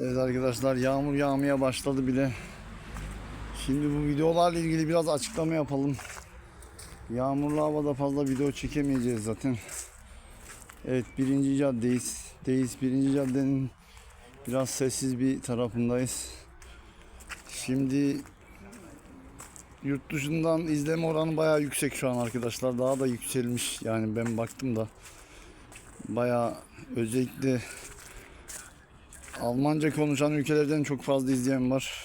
Evet arkadaşlar yağmur yağmaya başladı bile. Şimdi bu videolarla ilgili biraz açıklama yapalım. Yağmurlu havada fazla video çekemeyeceğiz zaten. Evet birinci caddeyiz. Deyiz birinci caddenin biraz sessiz bir tarafındayız. Şimdi yurt dışından izleme oranı bayağı yüksek şu an arkadaşlar. Daha da yükselmiş. Yani ben baktım da bayağı özellikle Almanca konuşan ülkelerden çok fazla izleyen var.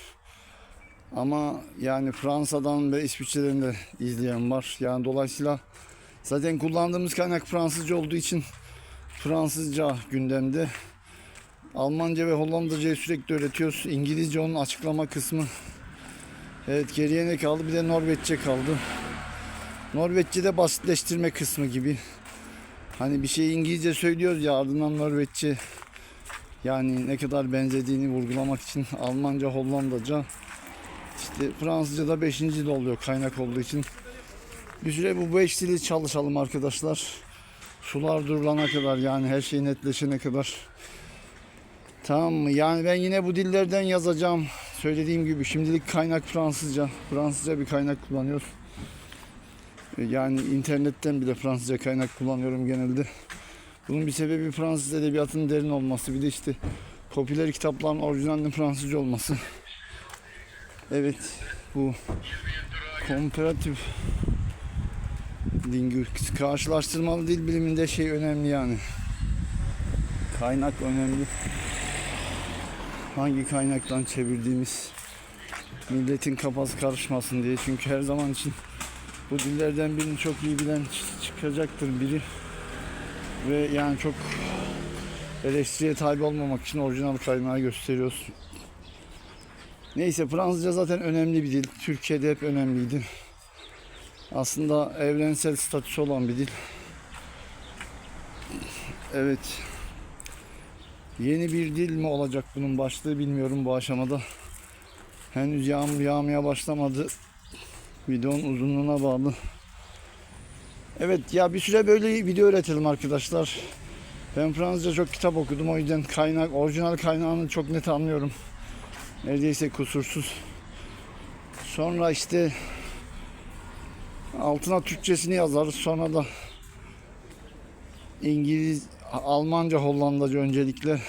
Ama yani Fransa'dan ve İsviçre'den de izleyen var. Yani dolayısıyla zaten kullandığımız kaynak Fransızca olduğu için Fransızca gündemde. Almanca ve Hollandacayı sürekli öğretiyoruz. İngilizce onun açıklama kısmı. Evet geriye ne kaldı? Bir de Norveççe kaldı. Norveççe'de basitleştirme kısmı gibi. Hani bir şey İngilizce söylüyoruz ya ardından Norveççe yani ne kadar benzediğini vurgulamak için Almanca, Hollandaca işte Fransızca da 5. dil oluyor kaynak olduğu için. Bir süre bu 5 dili çalışalım arkadaşlar. Sular durulana kadar yani her şey netleşene kadar. Tamam mı? Yani ben yine bu dillerden yazacağım. Söylediğim gibi şimdilik kaynak Fransızca. Fransızca bir kaynak kullanıyoruz. Yani internetten bile Fransızca kaynak kullanıyorum genelde. Bunun bir sebebi Fransız edebiyatının derin olması. Bir de işte popüler kitapların orijinalinin Fransızca olması. Evet bu komparatif linguistik karşılaştırmalı dil biliminde şey önemli yani. Kaynak önemli. Hangi kaynaktan çevirdiğimiz milletin kafası karışmasın diye. Çünkü her zaman için bu dillerden birini çok iyi bilen çıkacaktır biri. Ve yani çok eleştiriye tabi olmamak için orijinal kaynağı gösteriyoruz. Neyse Fransızca zaten önemli bir dil. Türkiye'de hep önemliydi. Aslında evrensel statüsü olan bir dil. Evet. Yeni bir dil mi olacak bunun başlığı bilmiyorum bu aşamada. Henüz yağmur yağmaya başlamadı. Videonun uzunluğuna bağlı. Evet ya bir süre böyle video üretelim arkadaşlar. Ben Fransızca çok kitap okudum o yüzden kaynak, orijinal kaynağını çok net anlıyorum. Neredeyse kusursuz. Sonra işte altına Türkçesini yazarız. Sonra da İngiliz, Almanca, Hollandaca öncelikle.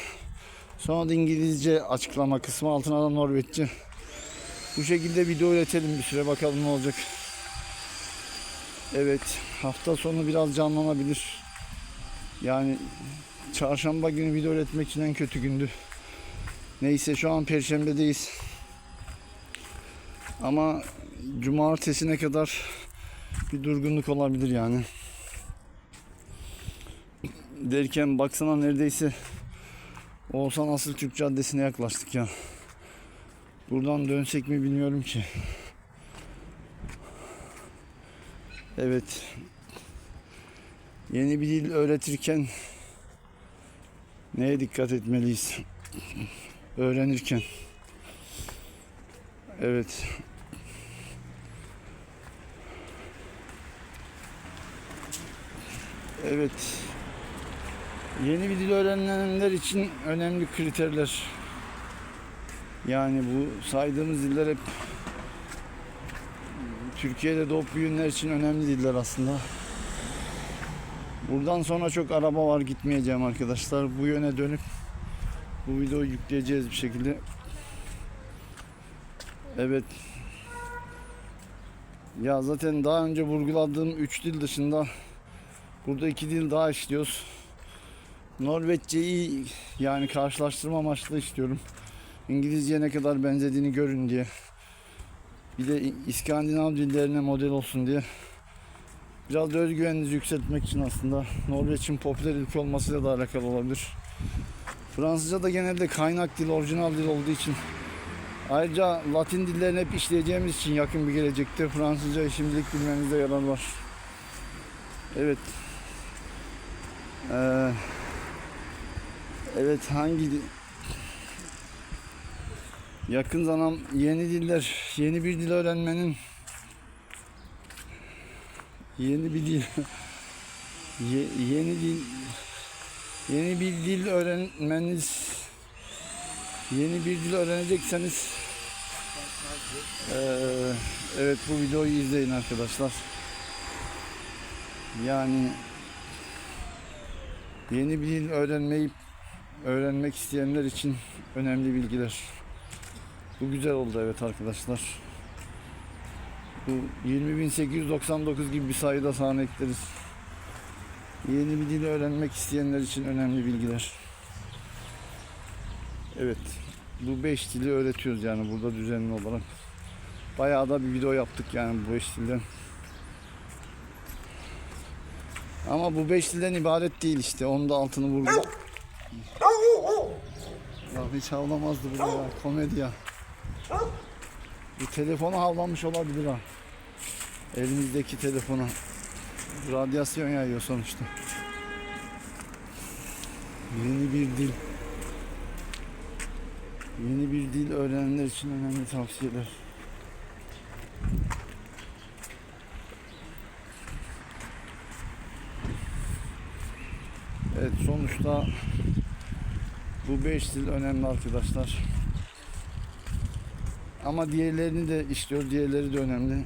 Sonra da İngilizce açıklama kısmı altına da Norveççe. Bu şekilde video üretelim bir süre bakalım ne olacak. Evet hafta sonu biraz canlanabilir. Yani çarşamba günü video üretmek için en kötü gündü. Neyse şu an perşembedeyiz. Ama cumartesine kadar bir durgunluk olabilir yani. Derken baksana neredeyse Oğuzhan Asıl Türk Caddesi'ne yaklaştık ya. Buradan dönsek mi bilmiyorum ki. Evet. Yeni bir dil öğretirken neye dikkat etmeliyiz? Öğrenirken. Evet. Evet. Yeni bir dil öğrenenler için önemli kriterler. Yani bu saydığımız diller hep Türkiye'de doğup büyüyenler için önemli diller aslında. Buradan sonra çok araba var gitmeyeceğim arkadaşlar. Bu yöne dönüp bu videoyu yükleyeceğiz bir şekilde. Evet. Ya zaten daha önce vurguladığım 3 dil dışında burada 2 dil daha işliyoruz. Norveççeyi yani karşılaştırma amaçlı istiyorum. İngilizceye ne kadar benzediğini görün diye. Bir de İskandinav dillerine model olsun diye. Biraz da özgüveninizi yükseltmek için aslında Norveç'in popüler ülke olmasıyla da alakalı olabilir. Fransızca da genelde kaynak dil, orijinal dil olduğu için ayrıca Latin dillerini hep işleyeceğimiz için yakın bir gelecekte Fransızca şimdilik bilmenizde yarar var. Evet. Ee, evet hangi? Yakın zaman yeni diller, yeni bir dil öğrenmenin yeni bir dil ye- yeni dil yeni bir dil öğrenmeniz Yeni bir dil öğrenecekseniz eee, evet bu videoyu izleyin arkadaşlar. Yani yeni bir dil öğrenmeyi öğrenmek isteyenler için önemli bilgiler. Bu güzel oldu evet arkadaşlar. Bu 20.899 gibi bir sayıda sahne ekleriz. Yeni bir dil öğrenmek isteyenler için önemli bilgiler. Evet. Bu 5 dili öğretiyoruz yani burada düzenli olarak. Bayağı da bir video yaptık yani bu 5 dilden. Ama bu 5 dilden ibaret değil işte. Onun da altını vurdu. Ya hiç havlamazdı bu ya. Komedi ya. Bu telefonu havlamış olabilir ha. Elimizdeki telefona. Radyasyon yayıyor sonuçta. Yeni bir dil. Yeni bir dil öğrenenler için önemli tavsiyeler. Evet sonuçta bu 5 dil önemli arkadaşlar. Ama diğerlerini de işliyor. Diğerleri de önemli.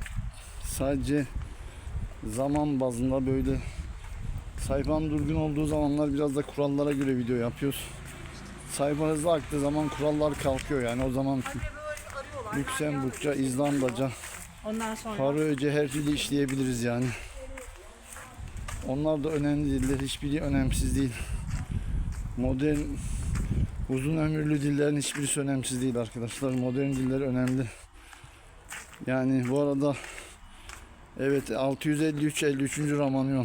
Sadece zaman bazında böyle sayfam durgun olduğu zamanlar biraz da kurallara göre video yapıyoruz. Sayfa hızlı aktığı zaman kurallar kalkıyor yani o zaman Lüksemburgca, İzlandaca, Ondan sonra Faroece her türlü işleyebiliriz yani. Onlar da önemli diller. Hiçbiri önemsiz değil. Modern uzun ömürlü dillerin hiçbirisi önemsiz değil arkadaşlar. Modern diller önemli. Yani bu arada evet 653 53. Ramanyon